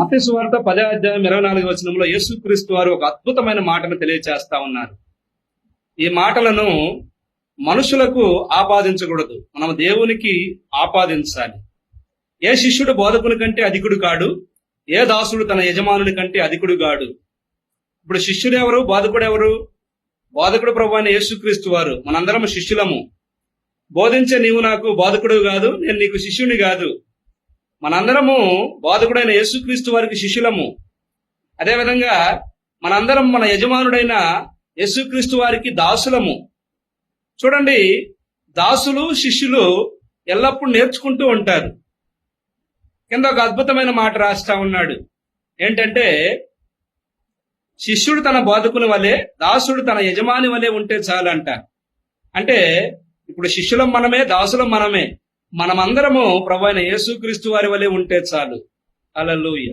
మత్స్య సువార్త పదే అధ్యాయం ఇరవై నాలుగు వచనంలో యేసుక్రీస్తు వారు ఒక అద్భుతమైన మాటను తెలియచేస్తా ఉన్నారు. ఈ మాటలను మనుషులకు ఆపాదించకూడదు. మనం దేవునికి ఆపాదించాలి. ఏ శిష్యుడు బోధకుని కంటే అధికుడు కాడు? ఏ దాసుడు తన యజమానుని కంటే అధికుడు కాడు? ఇప్పుడు శిష్యుడు ఎవరు? బోధకుడు ఎవరు? బోధకుడు ప్రభు యేసుక్రీస్తు వారు. మనందరం శిష్యులము. బోధించే నీవు నాకు బోధకుడు కాదు నేను నీకు శిష్యుని కాదు. మనందరము బోధకుడైన యేసుక్రీస్తు వారికి శిష్యులము. అదేవిధంగా మనందరం మన యజమానుడైన యేసుక్రీస్తు వారికి దాసులము. చూడండి దాసులు శిష్యులు ఎల్లప్పుడూ నేర్చుకుంటూ ఉంటారు. కింద ఒక అద్భుతమైన మాట రాస్తా ఉన్నాడు. ఏంటంటే శిష్యుడు తన బోధకుల వలె దాసుడు తన యజమాని వలె ఉంటే చాలంట. అంటే ఇప్పుడు శిష్యులం మనమే దాసులం మనమే. మనమందరము ప్రభు అయిన యేసుక్రీస్తు వారి వలె ఉంటే చాలు. అలలుయ్య